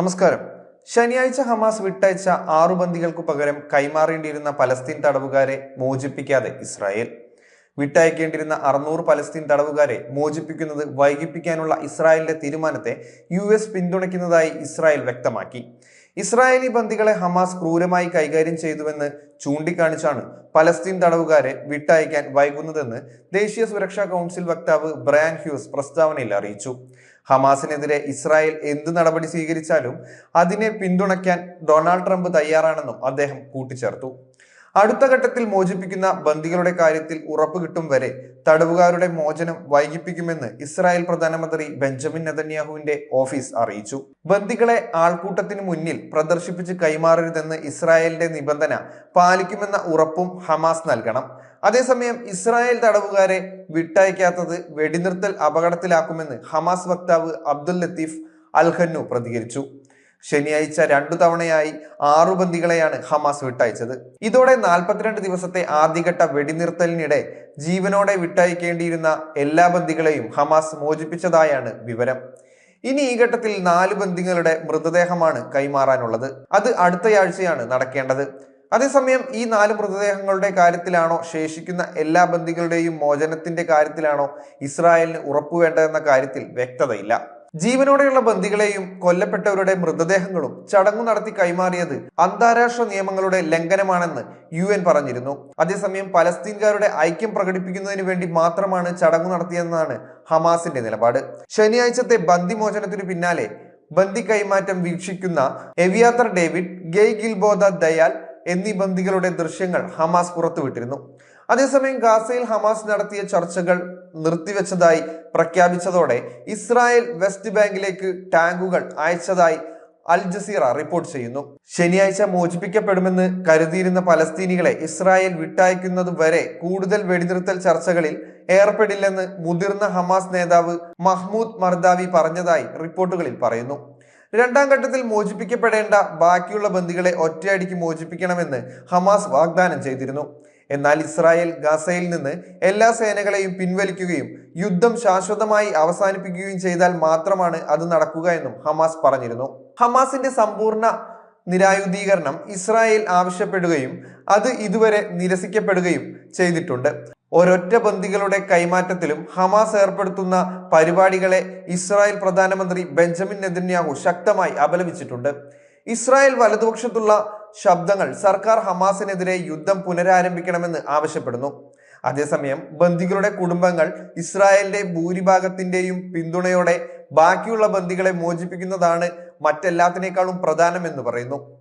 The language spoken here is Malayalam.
നമസ്കാരം. ശനിയാഴ്ച ഹമാസ് വിട്ടയച്ച ആറു ബന്ദികൾക്കു പകരം കൈമാറേണ്ടിയിരുന്ന പലസ്തീൻ തടവുകാരെ മോചിപ്പിക്കാതെ ഇസ്രായേൽ. വിട്ടയക്കേണ്ടിരുന്ന അറുന്നൂറ് പലസ്തീൻ തടവുകാരെ മോചിപ്പിക്കുന്നത് വൈകിപ്പിക്കാനുള്ള ഇസ്രായേലിന്റെ തീരുമാനത്തെ യു എസ് പിന്തുണയ്ക്കുന്നതായി ഇസ്രായേൽ വ്യക്തമാക്കി. ഇസ്രായേലി ബന്ദികളെ ഹമാസ് ക്രൂരമായി കൈകാര്യം ചെയ്തുവെന്ന് ചൂണ്ടിക്കാണിച്ചാണ് പലസ്തീൻ തടവുകാരെ വിട്ടയക്കാൻ വൈകുന്നതെന്ന് ദേശീയ സുരക്ഷാ കൗൺസിൽ വക്താവ് ബ്രയാൻ ഹ്യൂസ് പ്രസ്താവനയിൽ അറിയിച്ചു. ഹമാസിനെതിരെ ഇസ്രായേൽ എന്ത് നടപടി സ്വീകരിച്ചാലും അതിനെ പിന്തുണയ്ക്കാൻ ഡൊണാൾഡ് ട്രംപ് തയ്യാറാണെന്നും അദ്ദേഹം കൂട്ടിച്ചേർത്തു. അടുത്ത ഘട്ടത്തിൽ മോചിപ്പിക്കുന്ന ബന്ദികളുടെ കാര്യത്തിൽ ഉറപ്പ് കിട്ടും വരെ തടവുകാരുടെ മോചനം വൈകിപ്പിക്കുമെന്ന് ഇസ്രായേൽ പ്രധാനമന്ത്രി ബെഞ്ചമിൻ നെതന്യാഹുവിന്റെ ഓഫീസ് അറിയിച്ചു. ബന്ദികളെ ആൾക്കൂട്ടത്തിന് മുന്നിൽ പ്രദർശിപ്പിച്ച് കൈമാറരുതെന്ന് ഇസ്രായേലിന്റെ നിബന്ധന പാലിക്കുമെന്ന ഉറപ്പും ഹമാസ് നൽകണം. അതേസമയം ഇസ്രായേൽ തടവുകാരെ വിട്ടയക്കാത്തത് വെടിനിർത്തൽ അപകടത്തിലാക്കുമെന്ന് ഹമാസ് വക്താവ് അബ്ദുൽ ലത്തീഫ് അൽഹന്നു പ്രതികരിച്ചു. ശനിയാഴ്ച രണ്ടു തവണയായി ആറു ബന്ദികളെയാണ് ഹമാസ് വിട്ടയച്ചത്. ഇതോടെ നാൽപ്പത്തിരണ്ട് ദിവസത്തെ ആദ്യഘട്ട വെടിനിർത്തലിനിടെ ജീവനോടെ വിട്ടയക്കേണ്ടിയിരുന്ന എല്ലാ ബന്ദികളെയും ഹമാസ് മോചിപ്പിച്ചതായാണ് വിവരം. ഇനി ഈ ഘട്ടത്തിൽ നാല് ബന്ദികളുടെ മൃതദേഹമാണ് കൈമാറാനുള്ളത്. അത് അടുത്തയാഴ്ചയാണ് നടക്കേണ്ടത്. അതേസമയം ഈ നാല് മൃതദേഹങ്ങളുടെ കാര്യത്തിലാണോ ശേഷിക്കുന്ന എല്ലാ ബന്ദികളുടെയും മോചനത്തിന്റെ കാര്യത്തിലാണോ ഇസ്രായേലിന് ഉറപ്പുവേണ്ടതെന്ന കാര്യത്തിൽ വ്യക്തതയില്ല. ജീവനോടെയുള്ള ബന്ദികളെയും കൊല്ലപ്പെട്ടവരുടെ മൃതദേഹങ്ങളും ചടങ്ങു നടത്തി കൈമാറിയത് അന്താരാഷ്ട്ര നിയമങ്ങളുടെ ലംഘനമാണെന്ന് യു എൻ പറഞ്ഞിരുന്നു. അതേസമയം പലസ്തീൻകാരുടെ ഐക്യം പ്രകടിപ്പിക്കുന്നതിന് വേണ്ടി മാത്രമാണ് ചടങ്ങു നടത്തിയതെന്നാണ് ഹമാസിന്റെ നിലപാട്. ശനിയാഴ്ചത്തെ ബന്ദിമോചനത്തിനു പിന്നാലെ ബന്ദി കൈമാറ്റം വീക്ഷിക്കുന്ന Eviatar David Guy Gilboa Dalal എന്നീ ബന്ദികളുടെ ദൃശ്യങ്ങൾ ഹമാസ് പുറത്തുവിട്ടിരുന്നു. അതേസമയം ഗാസയിൽ ഹമാസ് നടത്തിയ ചർച്ചകൾ നിർത്തിവെച്ചതായി പ്രഖ്യാപിച്ചതോടെ ഇസ്രായേൽ വെസ്റ്റ് ബാങ്കിലേക്ക് ടാങ്കുകൾ അയച്ചതായി അൽ ജസീറ റിപ്പോർട്ട് ചെയ്യുന്നു. ശനിയാഴ്ച മോചിപ്പിക്കപ്പെടുമെന്ന് കരുതിയിരുന്ന പലസ്തീനികളെ ഇസ്രായേൽ വിട്ടയക്കുന്നത് വരെ കൂടുതൽ വെടിനിർത്തൽ ചർച്ചകളിൽ ഏർപ്പെടില്ലെന്ന് മുതിർന്ന ഹമാസ് നേതാവ് മഹ്മൂദ് മർദാവി പറഞ്ഞതായി റിപ്പോർട്ടുകളിൽ പറയുന്നു. രണ്ടാം ഘട്ടത്തിൽ മോചിപ്പിക്കപ്പെടേണ്ട ബാക്കിയുള്ള ബന്ദികളെ ഒറ്റയടിക്ക് മോചിപ്പിക്കണമെന്ന് ഹമാസ് വാഗ്ദാനം ചെയ്തിരുന്നു. എന്നാൽ ഇസ്രായേൽ ഗാസയിൽ നിന്ന് എല്ലാ സേനകളെയും പിൻവലിക്കുകയും യുദ്ധം ശാശ്വതമായി അവസാനിപ്പിക്കുകയും ചെയ്താൽ മാത്രമാണ് അത് നടക്കുക എന്നും ഹമാസ് പറഞ്ഞിരുന്നു. ഹമാസിന്റെ സമ്പൂർണ നിരായുധീകരണം ഇസ്രായേൽ ആവശ്യപ്പെടുകയും അത് ഇതുവരെ നിരസിക്കപ്പെടുകയും ചെയ്തിട്ടുണ്ട്. ഒരൊറ്റ ബന്ദികളുടെ കൈമാറ്റത്തിലും ഹമാസ് ഏർപ്പെടുത്തുന്ന പരിപാടികളെ ഇസ്രായേൽ പ്രധാനമന്ത്രി ബെഞ്ചമിൻ നെതന്യാഹു ശക്തമായി അപലപിച്ചിട്ടുണ്ട്. ഇസ്രായേൽ വലതുപക്ഷത്തുള്ള ശബ്ദങ്ങൾ സർക്കാർ ഹമാസിനെതിരെ യുദ്ധം പുനരാരംഭിക്കണമെന്ന് ആവശ്യപ്പെടുന്നു. അതേസമയം ബന്ദികളുടെ കുടുംബങ്ങൾ ഇസ്രായേലിന്റെ ഭൂരിഭാഗത്തിന്റെയും പിന്തുണയോടെ ബാക്കിയുള്ള ബന്ദികളെ മോചിപ്പിക്കുന്നതാണ് മറ്റെല്ലാത്തിനേക്കാളും പ്രധാനമെന്ന് പറയുന്നു.